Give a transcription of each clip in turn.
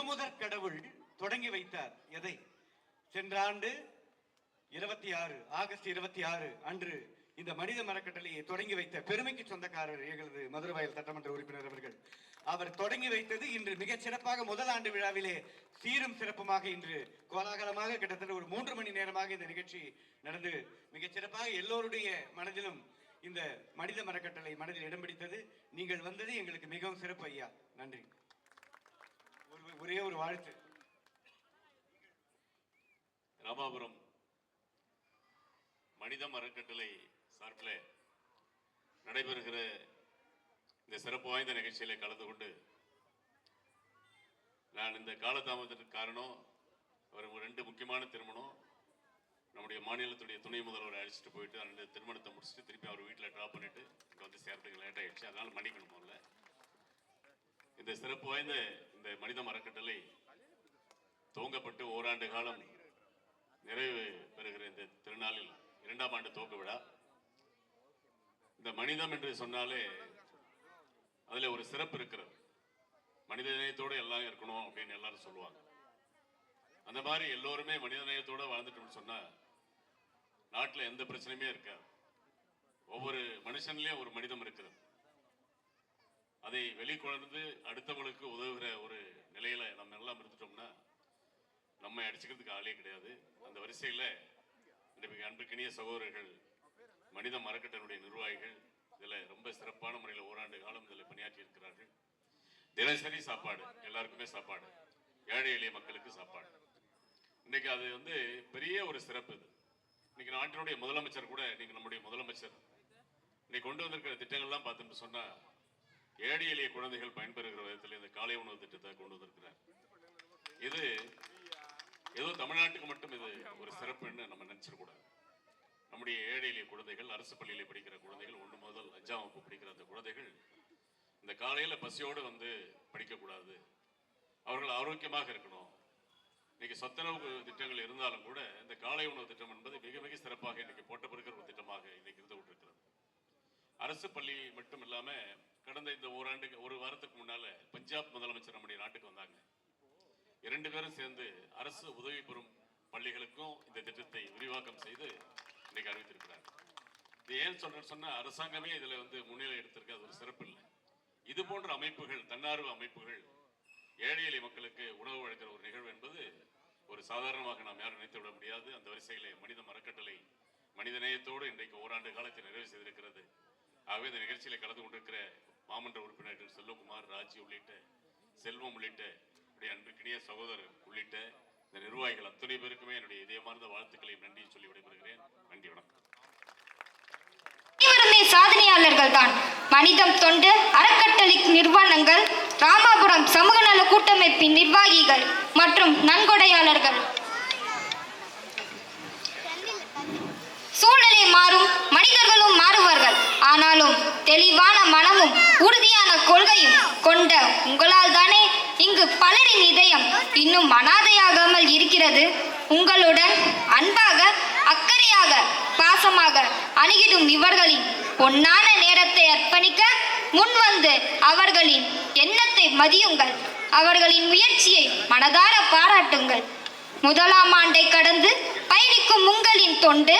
முழுமுதற் கடவுள் தொடங்கி வைத்தார். எதை? சென்ற ஆண்டு இருபத்தி ஆறு ஆகஸ்ட் இருபத்தி ஆறு அன்று இந்த மனித மரக்கட்டளையை தொடங்கி வைத்த பெருமைக்கு சொந்தக்காரர் எங்களது மதுரவாயல் சட்டமன்ற உறுப்பினர் அவர்கள். அவர் தொடங்கி வைத்தது இன்று மிகச் சிறப்பாக முதல் ஆண்டு விழாவிலே சீரும் சிறப்புமாக இன்று கோலாகலமாக கிட்டத்தட்ட ஒரு மூன்று மணி நேரமாக இந்த நிகழ்ச்சி நடந்து மிகச் சிறப்பாக எல்லோருடைய மனதிலும் இந்த மனித மரக்கட்டளை மனதில் இடம் பிடித்தது. நீங்கள் வந்தது எங்களுக்கு மிகவும் சிறப்பு ஐயா. நன்றி. ஒரு ஒரே ஒரு வாழ்த்து. ராமாபுரம் மனித அறக்கட்டளை சார்பில் நடைபெறுகிற இந்த சிறப்பு வாய்ந்த நிகழ்ச்சியில கலந்து கொண்டு நான் இந்த காலதாமதத்திற்கு காரணம் ஒரு ரெண்டு முக்கியமான திருமணம். நம்முடைய மாநிலத்துடைய துணை முதல்வரை அழைச்சிட்டு போயிட்டு அந்த திருமணத்தை முடிச்சுட்டு திருப்பி அவர் வீட்டில் ட்ராப் பண்ணிட்டு இங்கே வந்து சேர்றதுக்கு லேட் ஆயிடுச்சு. அதனால மன்னிக்கணும் முதல்ல இந்த சிறப்பு வாய்ந்த இந்த மனித அறக்கட்டளை துவங்கப்பட்டு ஓராண்டு காலம் நிறைவு பெறுகிற இந்த திருநாளில் இரண்டாம் ஆண்டு துவக்க விழா. இந்த மனிதம் என்று சொன்னாலே அதில் ஒரு சிறப்பு இருக்கிறது. மனித நேயத்தோடு எல்லாம் இருக்கணும் அப்படின்னு எல்லாரும் சொல்லுவாங்க. அந்த மாதிரி எல்லோருமே மனித நேயத்தோடு வாழ்ந்துட்டோம்னு சொன்னால் நாட்டில் எந்த பிரச்சனையுமே இருக்காது. ஒவ்வொரு மனுஷன்லேயும் ஒரு மனிதம் இருக்கிறது அதை வெளிக்கொணர்ந்து அடுத்தவங்களுக்கு உதவுகிற ஒரு நிலையில நம்ம எல்லாம் இருந்துட்டோம்னா நம்ம அடிச்சுக்கிறதுக்கு ஆளே கிடையாது. அந்த வரிசையில இன்றைக்கு அன்புக்கினிய சகோதரர்கள் மனித மரக்கட்டனுடைய நிர்வாகிகள் இதுல ரொம்ப சிறப்பான முறையில் ஓராண்டு காலம் இதில் பணியாற்றி இருக்கிறார்கள். தினசரி சாப்பாடு எல்லாருக்குமே சாப்பாடு. ஏழை எளிய மக்களுக்கு சாப்பாடு. இன்னைக்கு அது வந்து பெரிய ஒரு சிறப்பு இது. இன்னைக்கு நாட்டினுடைய முதலமைச்சர் கூட இன்னைக்கு நம்முடைய முதலமைச்சர் இன்னைக்கு கொண்டு வந்திருக்கிற திட்டங்கள்லாம் பார்த்துட்டு சொன்னா ஏழை எளிய குழந்தைகள் பயன்பெறுகிற விதத்தில் இந்த காலை உணவு திட்டத்தை கொண்டு வந்திருக்கிறார். இது ஏதோ தமிழ்நாட்டுக்கு மட்டும் இது ஒரு சிறப்புன்னு நம்ம நினைச்சிடக்கூடாது நம்முடைய ஏழை எளிய குழந்தைகள் அரசு பள்ளியில படிக்கிற குழந்தைகள் ஒன்று முதல் அஞ்சாம் வகுப்பு படிக்கிற அந்த குழந்தைகள் இந்த காலையில் பசியோடு வந்து படிக்கக்கூடாது அவர்கள் ஆரோக்கியமாக இருக்கணும். இன்னைக்கு சத்துணவு திட்டங்கள் இருந்தாலும் கூட இந்த காலை உணவு திட்டம் என்பது மிக மிக சிறப்பாக இன்னைக்கு போட்டப்படுகிற ஒரு திட்டமாக இன்னைக்கு இருந்து கொண்டிருக்கிறது அரசு பள்ளி மட்டும் இல்லாமல் கடந்த இந்த ஓராண்டுக்கு ஒரு வாரத்துக்கு முன்னால பஞ்சாப் முதலமைச்சர் நம்முடைய நாட்டுக்கு வந்தாங்க. இரண்டு பேரும் சேர்ந்து அரசு உதவி பெறும் பள்ளிகளுக்கும் இந்த திட்டத்தை விரிவாக்கம் செய்து இன்னைக்கு அறிவித்திருக்கிறார் இது ஏன் சொல்றேன்னு சொன்னா அரசாங்கமே இதுல வந்து முன்னிலை எடுத்திருக்கு அது ஒரு சிறப்பு இல்லை. இது போன்ற அமைப்புகள் தன்னார்வ அமைப்புகள் ஏழை எளிய மக்களுக்கு உணவு வழங்குற ஒரு நிகழ்வு என்பது ஒரு சாதாரணமாக நாம் யாரும் நினைத்து விட முடியாது. அந்த வரிசையிலே மனித மரக்கட்டளை மனித நேயத்தோடு இன்றைக்கு ஓராண்டு காலத்தை நிறைவு செய்திருக்கிறது. ஆகவே இந்த நிகழ்ச்சியில கலந்து கொண்டிருக்கிற மாமன்ற உறுப்பினர்கள் செல்வகுமார் ராஜி உள்ளிட்ட செல்வம் உள்ளிட்ட என்னுடைய அன்புக்கினிய சகோதரர் உள்ளிட்ட இந்த நிர்வாகிகள் அத்தனை பேருக்குமே என்னுடைய இதயமார்ந்த வாழ்த்துக்களை நன்றி சொல்லி விடைபெறுகிறேன். நன்றி வணக்கம். சாதனையாளர்கள் தான் மனிதம் தொண்டு அறக்கட்டளை நிறுவனங்கள் ராமாபுரம் சமூக நல கூட்டமைப்பின் நிர்வாகிகள் மற்றும் நன்கொடையாளர்கள். சூழ்நிலை மாறும். உறுதியான கொள்கையும் கொண்ட உங்களால் தானே இங்கு பலரின் இதயம் இன்னும் அனாதையாகாமல் இருக்கிறது. உங்களுடன் அன்பாக அக்கறையாக பாசமாக அணுகிடும் இவர்களின் பொன்னான நேரத்தை அர்ப்பணிக்க முன்வந்து அவர்களின் எண்ணத்தை மதியுங்கள். அவர்களின் முயற்சியை மனதார பாராட்டுங்கள். முதலாம் ஆண்டை கடந்து பயணிக்கும் உங்களின் தொண்டு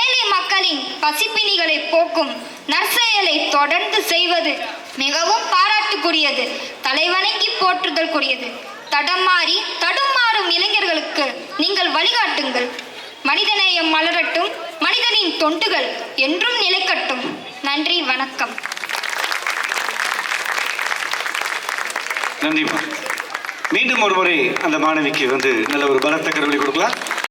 ஏழை மக்களின் பசிப்பிணிகளை போக்கும் நற்செயலை தொடர்ந்து செய்வது மிகவும் பாராட்டுக்குரியது தலைவணங்கி போற்றுதல்குரியது. தடமாறி தடுமாறும் இளைஞர்களுக்கு நீங்கள் வழிகாட்டுங்கள். மனிதநேயம் மலரட்டும் மனிதனின் தொண்டுகள் என்றும் நிலைக்கட்டும். நன்றி வணக்கம். நன்றி மீண்டும் ஒரு முறை அந்த மாணவிக்கு வந்து நல்ல ஒரு பலத்த கருவிலை கொடுக்கலாம்.